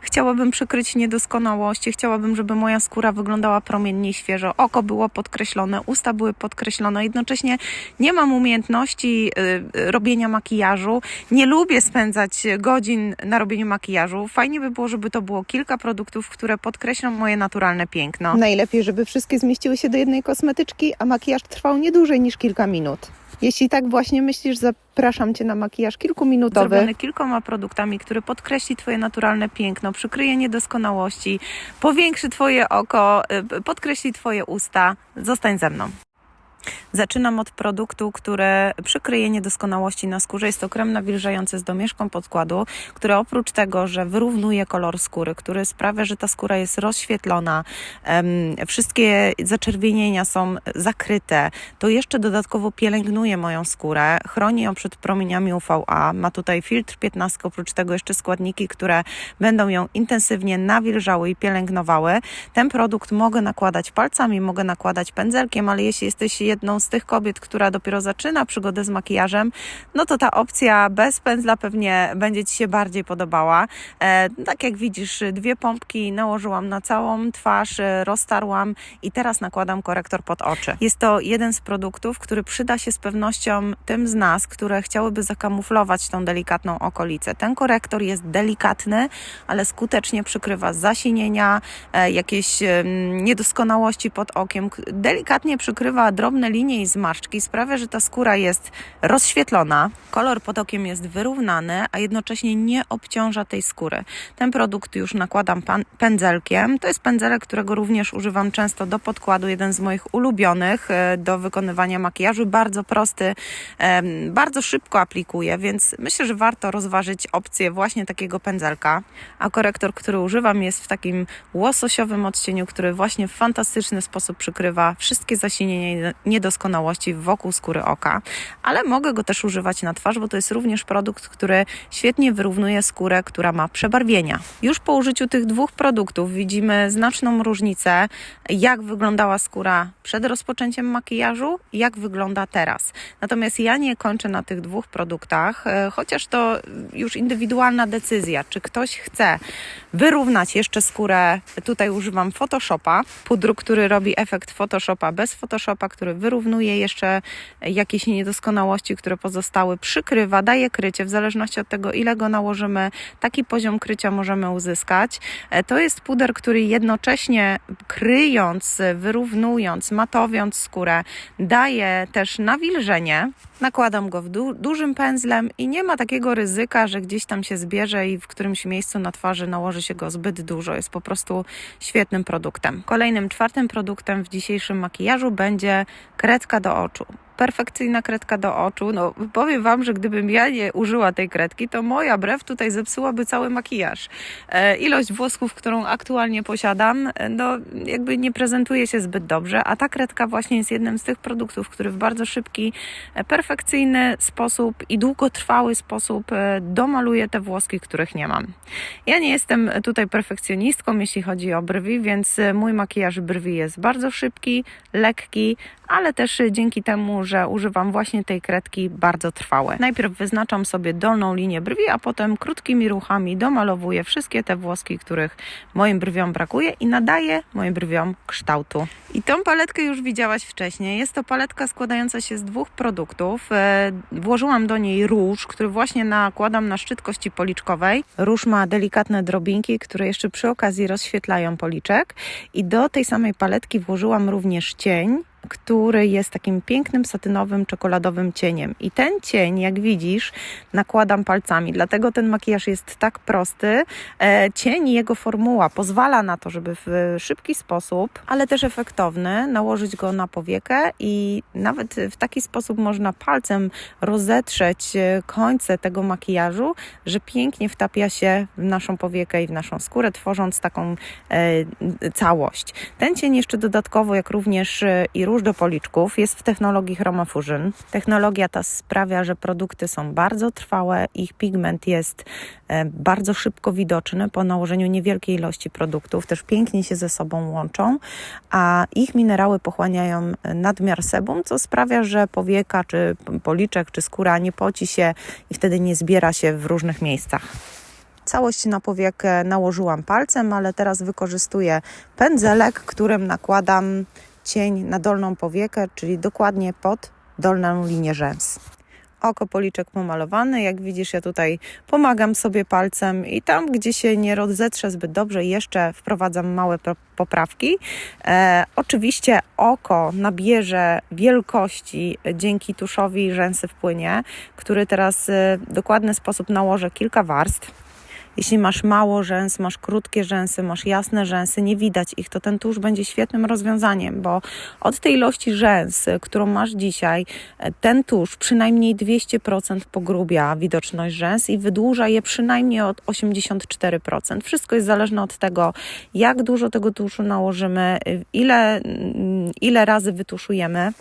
Chciałabym przykryć niedoskonałości, chciałabym, żeby moja skóra wyglądała promiennie świeżo, oko było podkreślone, usta były podkreślone. Jednocześnie nie mam umiejętności y, y, robienia makijażu, nie lubię spędzać godzin na robieniu makijażu. Fajnie by było, żeby to było kilka produktów, które podkreślą moje naturalne piękno. Najlepiej, żeby wszystkie zmieściły się do jednej kosmetyczki, a makijaż trwał nie dłużej niż kilka minut. Jeśli tak właśnie myślisz, zapraszam Cię na makijaż kilkuminutowy. Zrobiony kilkoma produktami, który podkreśli Twoje naturalne piękno, przykryje niedoskonałości, powiększy Twoje oko, y, podkreśli Twoje usta. Zostań ze mną. Zaczynam od produktu, który przykryje niedoskonałości na skórze. Jest to krem nawilżający z domieszką podkładu, który oprócz tego, że wyrównuje kolor skóry, który sprawia, że ta skóra jest rozświetlona, wszystkie zaczerwienienia są zakryte, to jeszcze dodatkowo pielęgnuje moją skórę, chroni ją przed promieniami UVA. Ma tutaj filtr 15, oprócz tego jeszcze składniki, które będą ją intensywnie nawilżały i pielęgnowały. Ten produkt mogę nakładać palcami, mogę nakładać pędzelkiem, ale jeśli jesteś jedną z tych kobiet, która dopiero zaczyna przygodę z makijażem, no to ta opcja bez pędzla pewnie będzie Ci się bardziej podobała. E, tak jak widzisz, dwie pompki nałożyłam na całą twarz, e, roztarłam i teraz nakładam korektor pod oczy. Jest to jeden z produktów, który przyda się z pewnością tym z nas, które chciałyby zakamuflować tą delikatną okolicę. Ten korektor jest delikatny, ale skutecznie przykrywa zasinienia, e, jakieś niedoskonałości pod okiem, delikatnie przykrywa drobne linie i zmarszczki, sprawia, że ta skóra jest rozświetlona, kolor pod okiem jest wyrównany, a jednocześnie nie obciąża tej skóry. Ten produkt już nakładam pędzelkiem. To jest pędzelek, którego również używam często do podkładu, jeden z moich ulubionych e, do wykonywania makijażu. Bardzo prosty, bardzo szybko aplikuje, więc myślę, że warto rozważyć opcję właśnie takiego pędzelka. A korektor, który używam jest w takim łososiowym odcieniu, który właśnie w fantastyczny sposób przykrywa wszystkie zasinienia niedoskonałości wokół skóry oka. Ale mogę go też używać na twarz, bo to jest również produkt, który świetnie wyrównuje skórę, która ma przebarwienia. Już po użyciu tych dwóch produktów widzimy znaczną różnicę, jak wyglądała skóra przed rozpoczęciem makijażu jak wygląda teraz. Natomiast ja nie kończę na tych dwóch produktach, e, chociaż to już indywidualna decyzja, czy ktoś chce wyrównać jeszcze skórę. Tutaj używam Photoshopa, pudru, który robi efekt Photoshopa bez Photoshopa, który wyrównuje jeszcze jakieś niedoskonałości, które pozostały, przykrywa, daje krycie, w zależności od tego, ile go nałożymy, taki poziom krycia możemy uzyskać. E, To jest puder, który jednocześnie kryjąc, wyrównując, matowiąc skórę, daje też nawilżenie. Nakładam go w du- dużym pędzlem i nie ma takiego ryzyka, że gdzieś tam się zbierze i w którymś miejscu na twarzy nałoży się go zbyt dużo. Jest po prostu świetnym produktem. Kolejnym, czwartym produktem w dzisiejszym makijażu będzie kredka do oczu. Perfekcyjna kredka do oczu. No, powiem Wam, że gdybym ja nie użyła tej kredki, to moja brew tutaj zepsułaby cały makijaż. E, ilość włosków, którą aktualnie posiadam, e, no jakby nie prezentuje się zbyt dobrze, a ta kredka właśnie jest jednym z tych produktów, który w bardzo szybki, e, perfekcyjny sposób i długotrwały sposób e, domaluje te włoski, których nie mam. Ja nie jestem tutaj perfekcjonistką, jeśli chodzi o brwi, więc mój makijaż brwi jest bardzo szybki, lekki, ale też dzięki temu, że używam właśnie tej kredki, bardzo trwałe. Najpierw wyznaczam sobie dolną linię brwi, a potem krótkimi ruchami domalowuję wszystkie te włoski, których moim brwiom brakuje i nadaję moim brwiom kształtu. I tą paletkę już widziałaś wcześniej. Jest to paletka składająca się z dwóch produktów. E, Włożyłam do niej róż, który właśnie nakładam na szczyt kości policzkowej. Róż ma delikatne drobinki, które jeszcze przy okazji rozświetlają policzek. I do tej samej paletki włożyłam również cień, który jest takim pięknym, satynowym, czekoladowym cieniem. I ten cień, jak widzisz, nakładam palcami. Dlatego ten makijaż jest tak prosty. E, cień i jego formuła pozwala na to, żeby w szybki sposób, ale też efektowny, nałożyć go na powiekę i nawet w taki sposób można palcem rozetrzeć e, końce tego makijażu, że pięknie wtapia się w naszą powiekę i w naszą skórę, tworząc taką e, całość. Ten cień jeszcze dodatkowo, jak również i róż do policzków, jest w technologii Chroma Fusion. Technologia ta sprawia, że produkty są bardzo trwałe, ich pigment jest e, bardzo szybko widoczny po nałożeniu niewielkiej ilości produktów, też pięknie się ze sobą łączą, a ich minerały pochłaniają e, nadmiar sebum, co sprawia, że powieka, czy policzek, czy skóra nie poci się i wtedy nie zbiera się w różnych miejscach. Całość na powiekę nałożyłam palcem, ale teraz wykorzystuję pędzelek, którym nakładam cień na dolną powiekę, czyli dokładnie pod dolną linię rzęs. Oko policzek pomalowane, jak widzisz, ja tutaj pomagam sobie palcem i tam, gdzie się nie rozetrze zbyt dobrze, jeszcze wprowadzam małe poprawki. E, oczywiście oko nabierze wielkości dzięki tuszowi rzęsy wpłynie, który teraz e, w dokładny sposób nałożę kilka warstw. Jeśli masz mało rzęs, masz krótkie rzęsy, masz jasne rzęsy, nie widać ich, to ten tusz będzie świetnym rozwiązaniem, bo od tej ilości rzęs, którą masz dzisiaj, e, ten tusz przynajmniej 200% pogrubia widoczność rzęs i wydłuża je przynajmniej od 84%. Wszystko jest zależne od tego, jak dużo tego tuszu nałożymy, y, ile, mm, ile razy wytuszujemy.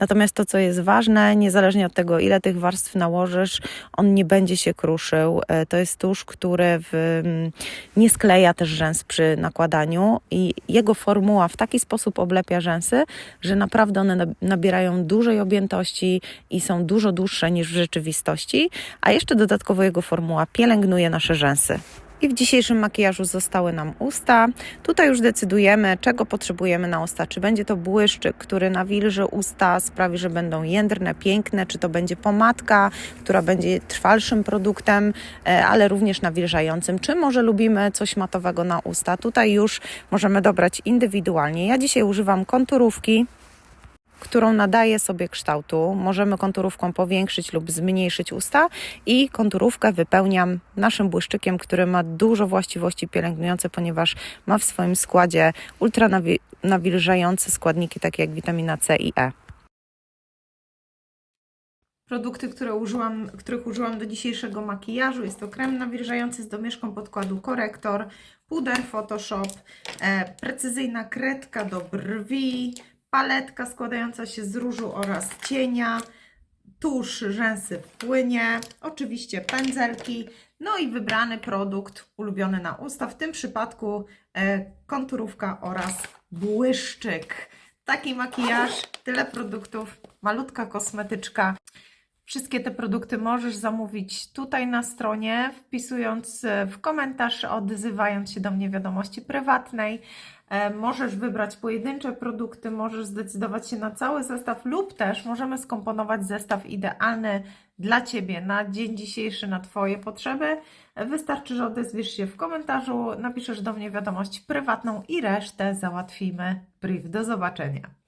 Natomiast to, co jest ważne, niezależnie od tego, ile tych warstw nałożysz, on nie będzie się kruszył. E, To jest tusz, który w, mm, nie skleja też rzęs przy nakładaniu i jego formuła w taki sposób oblepia rzęsy, że naprawdę one nab- nabierają dużej objętości i są dużo dłuższe niż w rzeczywistości, a jeszcze dodatkowo jego formuła pielęgnuje nasze rzęsy. I w dzisiejszym makijażu zostały nam usta. Tutaj już decydujemy, czego potrzebujemy na usta. Czy będzie to błyszczyk, który nawilży usta, sprawi, że będą jędrne, piękne, czy to będzie pomadka, która będzie trwalszym produktem, e, ale również nawilżającym. Czy może lubimy coś matowego na usta? Tutaj już możemy dobrać indywidualnie. Ja dzisiaj używam konturówki którą nadaje sobie kształtu. Możemy konturówką powiększyć lub zmniejszyć usta i konturówkę wypełniam naszym błyszczykiem, który ma dużo właściwości pielęgnujące, ponieważ ma w swoim składzie ultranawilżające składniki takie jak witamina C i E. Produkty, które użyłam, których użyłam do dzisiejszego makijażu, jest to krem nawilżający z domieszką podkładu korektor, puder Photoshop, e, precyzyjna kredka do brwi, paletka składająca się z różu oraz cienia, tusz rzęsy w płynie, oczywiście pędzelki, no i wybrany produkt ulubiony na usta, w tym przypadku e, konturówka oraz błyszczyk. Taki makijaż, tyle produktów, malutka kosmetyczka. Wszystkie te produkty możesz zamówić tutaj na stronie, wpisując e, w komentarz, odzywając się do mnie wiadomości prywatnej. E, Możesz wybrać pojedyncze produkty, możesz zdecydować się na cały zestaw, lub też możemy skomponować zestaw idealny dla Ciebie na dzień dzisiejszy, na Twoje potrzeby. Wystarczy, że odezwiesz się w komentarzu, napiszesz do mnie wiadomość prywatną i resztę załatwimy brief. Do zobaczenia.